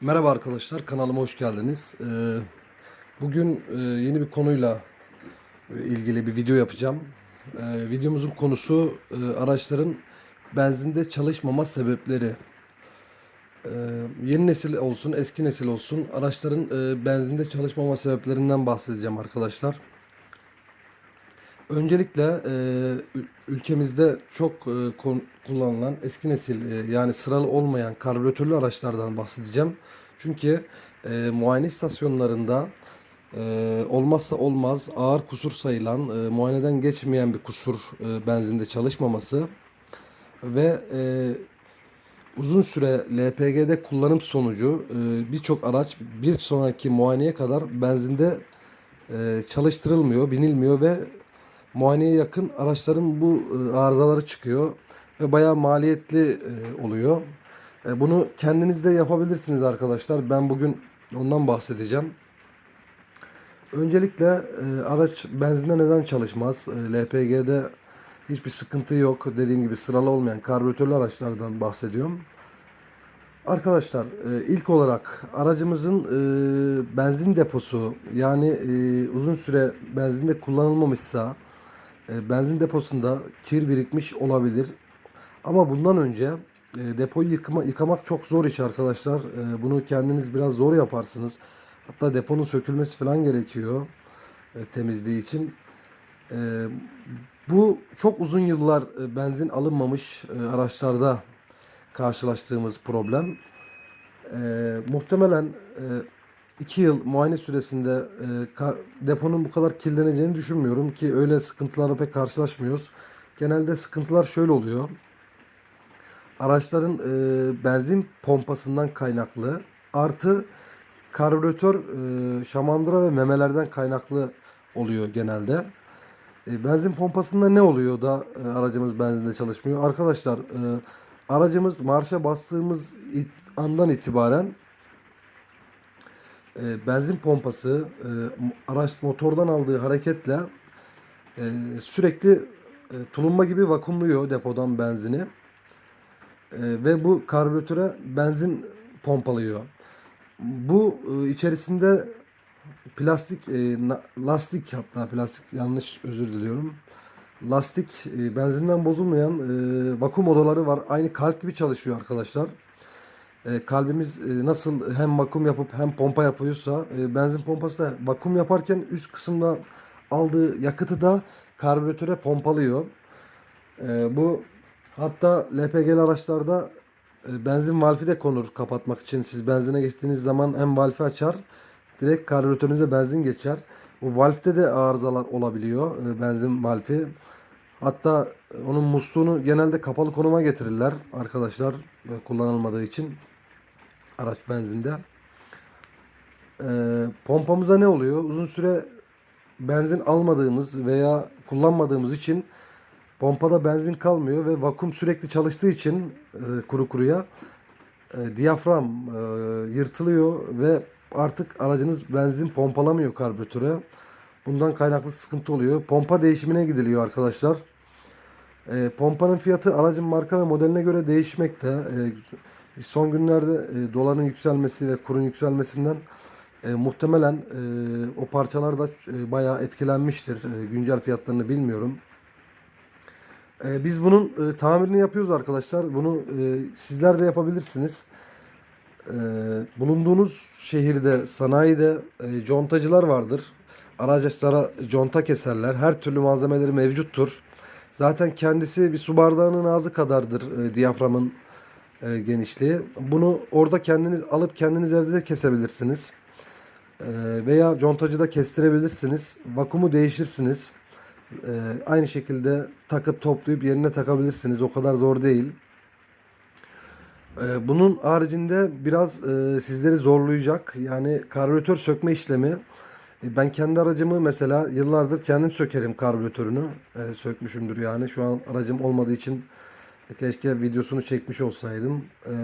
Merhaba arkadaşlar, kanalıma hoş geldiniz. Ee, Bugün e, yeni bir konuyla ilgili bir video yapacağım. Ee, Videomuzun konusu e, araçların benzinde çalışmama sebepleri. Ee, Yeni nesil olsun, eski nesil olsun araçların e, benzinde çalışmama sebeplerinden bahsedeceğim arkadaşlar. Öncelikle e, ül- ülkemizde çok e, kon- kullanılan eski nesil e, yani sıralı olmayan karbüratörlü araçlardan bahsedeceğim. Çünkü e, muayene istasyonlarında e, olmazsa olmaz ağır kusur sayılan e, muayeneden geçmeyen bir kusur e, benzinde çalışmaması ve e, uzun süre LPG'de kullanım sonucu e, birçok araç bir sonraki muayeneye kadar benzinde e, çalıştırılmıyor, binilmiyor ve muayeneye yakın araçların bu e, arızaları çıkıyor ve bayağı maliyetli e, oluyor. E, Bunu kendiniz de yapabilirsiniz arkadaşlar. Ben bugün ondan bahsedeceğim. Öncelikle araç benzinde neden çalışmaz? LPG'de hiçbir sıkıntı yok. Dediğim gibi sıralı olmayan karbüratörlü araçlardan bahsediyorum. Arkadaşlar ilk olarak aracımızın benzin deposu yani uzun süre benzinde kullanılmamışsa benzin deposunda kir birikmiş olabilir. Ama bundan önce e, depoyu yıkama, yıkamak çok zor iş arkadaşlar. E, bunu kendiniz biraz zor yaparsınız. Hatta deponun sökülmesi falan gerekiyor e, temizliği için. E, bu çok uzun yıllar e, benzin alınmamış e, araçlarda karşılaştığımız problem. E, muhtemelen 2 yıl muayene süresinde e, deponun bu kadar kirleneceğini düşünmüyorum ki öyle sıkıntılarla pek karşılaşmıyoruz. Genelde sıkıntılar şöyle oluyor. Araçların e, benzin pompasından kaynaklı artı karbüratör e, şamandıra ve memelerden kaynaklı oluyor genelde. E, benzin pompasında ne oluyor da e, aracımız benzinde çalışmıyor? Arkadaşlar e, aracımız marşa bastığımız andan itibaren e, benzin pompası e, araç motordan aldığı hareketle e, sürekli e, tulumba gibi vakumluyor depodan benzini E, ve bu karbüratöre benzin pompalıyor. Bu e, içerisinde plastik e, na- lastik hatta plastik yanlış özür diliyorum. Lastik e, benzinden bozulmayan e, vakum odaları var. Aynı kalp gibi çalışıyor arkadaşlar. E, kalbimiz e, nasıl hem vakum yapıp hem pompa yapıyorsa e, benzin pompası da vakum yaparken üst kısımda aldığı yakıtı da karbüratöre pompalıyor. Bu hatta LPG'li araçlarda benzin valfi de konur kapatmak için. Siz benzine geçtiğiniz zaman hem valfi açar direkt karbüratörünüze benzin geçer. Bu valfte de arızalar olabiliyor benzin valfi. Hatta onun musluğunu genelde kapalı konuma getirirler arkadaşlar kullanılmadığı için araç benzinde. E, pompamıza ne oluyor? Uzun süre benzin almadığımız veya kullanmadığımız için pompada benzin kalmıyor ve vakum sürekli çalıştığı için e, kuru kuruya e, diyafram e, yırtılıyor ve artık aracınız benzin pompalamıyor karbüratöre. Bundan kaynaklı sıkıntı oluyor. Pompa değişimine gidiliyor arkadaşlar. E, pompanın fiyatı aracın marka ve modeline göre değişmekte. E, son günlerde e, doların yükselmesi ve kurun yükselmesinden e, muhtemelen e, o parçalar da e, bayağı etkilenmiştir. E, güncel fiyatlarını bilmiyorum. E, biz bunun e, tamirini yapıyoruz arkadaşlar. Bunu e, sizler de yapabilirsiniz. E, bulunduğunuz şehirde, sanayide e, contacılar vardır. Araçlara conta keserler. Her türlü malzemeleri mevcuttur. Zaten kendisi bir su bardağının ağzı kadardır e, diyaframın e, genişliği. Bunu orada kendiniz alıp kendiniz evde de kesebilirsiniz. E, veya contacıda kestirebilirsiniz. Vakumu değişirsiniz. E, aynı şekilde takıp toplayıp yerine takabilirsiniz. O kadar zor değil. E, bunun haricinde biraz e, sizleri zorlayacak. Yani karbüratör sökme işlemi. E, Ben kendi aracımı mesela yıllardır kendim sökerim karbüratörünü. E, sökmüşümdür yani. Şu an aracım olmadığı için keşke videosunu çekmiş olsaydım. E,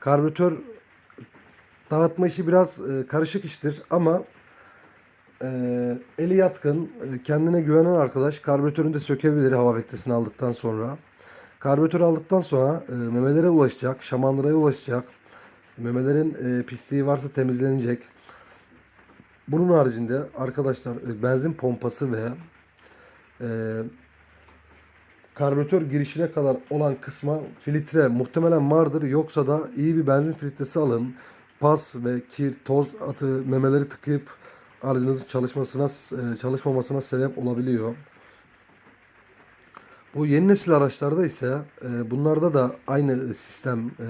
karbüratör dağıtma işi biraz e, karışık iştir ama e, eli yatkın, e, kendine güvenen arkadaş karbüratörünü de sökebilir hava filtresini aldıktan sonra. Karbüratörü aldıktan sonra e, memelere ulaşacak, şamandıraya ulaşacak. Memelerin e, pisliği varsa temizlenecek. Bunun haricinde arkadaşlar e, benzin pompası ve e, karbüratör girişine kadar olan kısma filtre muhtemelen vardır. Yoksa da iyi bir benzin filtresi alın. Pas ve kir, toz atı memeleri tıkayıp aracınızın çalışmasına e, çalışmamasına sebep olabiliyor. Bu yeni nesil araçlarda ise e, bunlarda da aynı sistem e,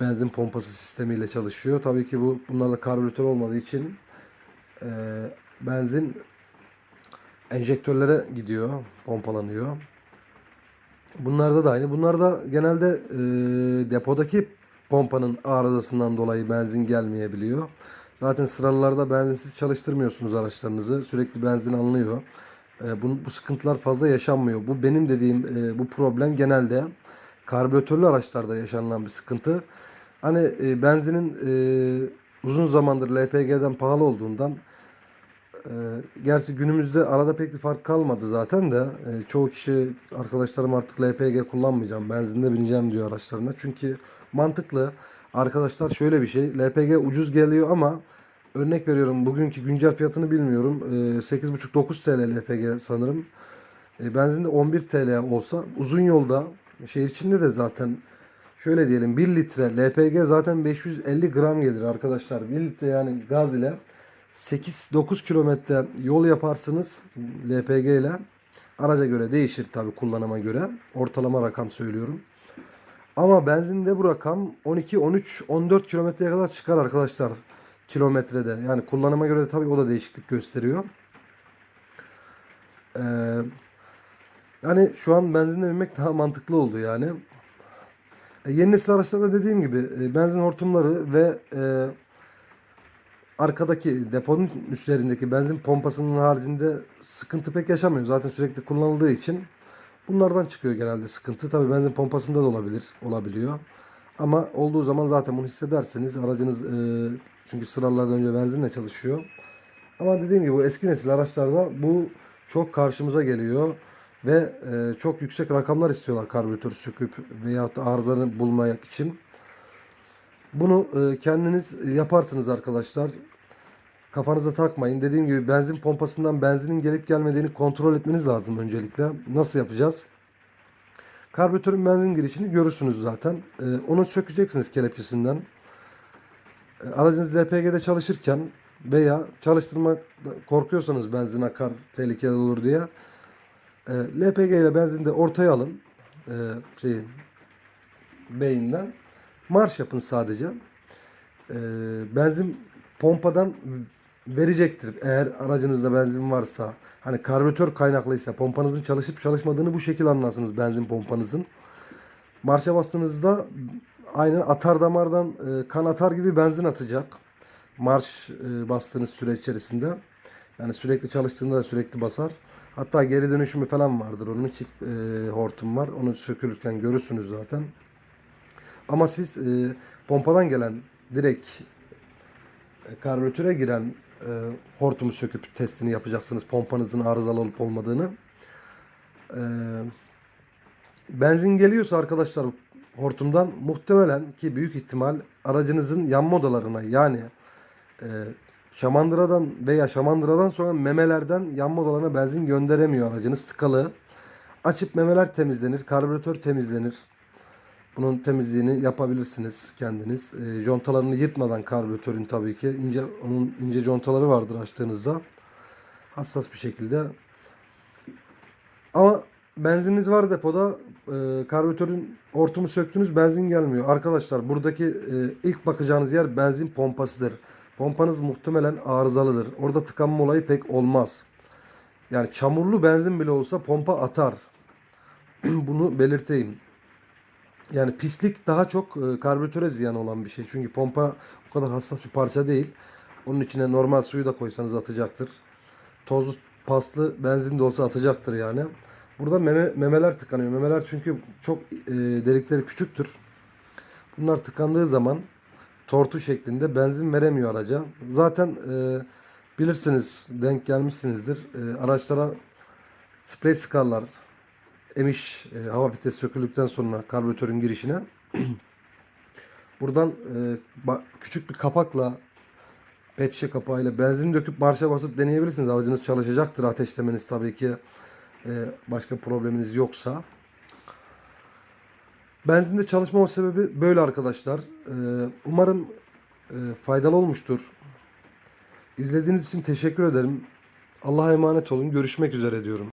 benzin pompası sistemiyle çalışıyor. Tabii ki bu bunlarda karbüratör olmadığı için benzin enjektörlere gidiyor, pompalanıyor. Bunlarda da aynı. Bunlarda genelde e, depodaki pompanın arızasından dolayı benzin gelmeyebiliyor. Zaten sıralarda benzinsiz çalıştırmıyorsunuz araçlarınızı. Sürekli benzin alınıyor. E, bu, bu sıkıntılar fazla yaşanmıyor. Bu benim dediğim e, bu problem genelde karbüratörlü araçlarda yaşanılan bir sıkıntı. Hani e, benzinin e, uzun zamandır LPG'den pahalı olduğundan e, gerçi günümüzde arada pek bir fark kalmadı zaten de e, çoğu kişi arkadaşlarım artık LPG kullanmayacağım benzinde bineceğim diyor araçlarına. Çünkü mantıklı arkadaşlar şöyle bir şey LPG ucuz geliyor ama örnek veriyorum bugünkü güncel fiyatını bilmiyorum e, 8,5-9 TL LPG sanırım. E, benzinde 11 TL olsa uzun yolda şehir içinde de zaten şöyle diyelim 1 litre LPG zaten 550 gram gelir arkadaşlar. 1 litre yani gaz ile 8-9 kilometre yol yaparsınız LPG ile. Araca göre değişir tabi kullanıma göre. Ortalama rakam söylüyorum. Ama benzinde bu rakam 12, 13, 14 kilometreye kadar çıkar arkadaşlar kilometrede. Yani kullanıma göre de tabii o da değişiklik gösteriyor. Ee, yani şu an benzinde binmek daha mantıklı oldu yani. E, yeni nesil araçlarda dediğim gibi e, benzin hortumları ve e, arkadaki deponun üzerindeki benzin pompasının haricinde sıkıntı pek yaşamıyor. Zaten sürekli kullanıldığı için bunlardan çıkıyor genelde sıkıntı. Tabii benzin pompasında da olabilir, olabiliyor. Ama olduğu zaman zaten bunu hissederseniz aracınız e, çünkü sıralardan önce benzinle çalışıyor. Ama dediğim gibi bu eski nesil araçlarda bu çok karşımıza geliyor ve e, çok yüksek rakamlar istiyorlar karbüratör söküp veyahut da arızanı bulmak için. Bunu e, kendiniz yaparsınız arkadaşlar. Kafanıza takmayın. Dediğim gibi benzin pompasından benzinin gelip gelmediğini kontrol etmeniz lazım öncelikle. Nasıl yapacağız? Karbüratörün benzin girişini görürsünüz zaten. E, onu sökeceksiniz kelepçesinden. E, aracınız LPG'de çalışırken veya çalıştırma korkuyorsanız benzin akar tehlikeli olur diye e, LPG ile benzini de ortaya alın. E, şey, beyinden. Marş yapın sadece. E, benzin pompadan verecektir. Eğer aracınızda benzin varsa hani karbüratör kaynaklıysa pompanızın çalışıp çalışmadığını bu şekilde anlarsınız benzin pompanızın. Marşa bastığınızda aynen atar damardan e, kan atar gibi benzin atacak. Marş e, bastığınız süre içerisinde. Yani sürekli çalıştığında da sürekli basar. Hatta geri dönüşümü falan vardır. Onun çift e, hortum var. Onu sökülürken görürsünüz zaten. Ama siz e, pompadan gelen direkt e, karbüratöre giren e, hortumu söküp testini yapacaksınız. Pompanızın arızalı olup olmadığını. E, benzin geliyorsa arkadaşlar hortumdan muhtemelen ki büyük ihtimal aracınızın yanma odalarına yani e, şamandıradan veya şamandıradan sonra memelerden yanma odalarına benzin gönderemiyor aracınız tıkalı. Açıp memeler temizlenir, karbüratör temizlenir. Bunun temizliğini yapabilirsiniz kendiniz. E, contalarını yırtmadan karbüratörün tabii ki. ince onun ince contaları vardır açtığınızda. Hassas bir şekilde. Ama benzininiz var depoda. E, karbüratörün hortumu söktünüz benzin gelmiyor. Arkadaşlar buradaki e, ilk bakacağınız yer benzin pompasıdır. Pompanız muhtemelen arızalıdır. Orada tıkanma olayı pek olmaz. Yani çamurlu benzin bile olsa pompa atar. Bunu belirteyim. Yani pislik daha çok e, karbüratöre ziyan olan bir şey. Çünkü pompa o kadar hassas bir parça değil. Onun içine normal suyu da koysanız atacaktır. Tozlu paslı benzin de olsa atacaktır yani. Burada meme, memeler tıkanıyor. Memeler çünkü çok e, delikleri küçüktür. Bunlar tıkandığı zaman tortu şeklinde benzin veremiyor araca. Zaten e, bilirsiniz denk gelmişsinizdir. E, araçlara sprey sıkarlar. Emiş e, hava filtresi söküldükten sonra karbüratörün girişine. Buradan e, küçük bir kapakla pet şişe kapağıyla benzin döküp marşa basıp deneyebilirsiniz. Aracınız çalışacaktır. Ateşlemeniz tabii ki e, başka probleminiz yoksa. Benzinde çalışmama sebebi böyle arkadaşlar. E, umarım e, faydalı olmuştur. İzlediğiniz için teşekkür ederim. Allah'a emanet olun. Görüşmek üzere diyorum.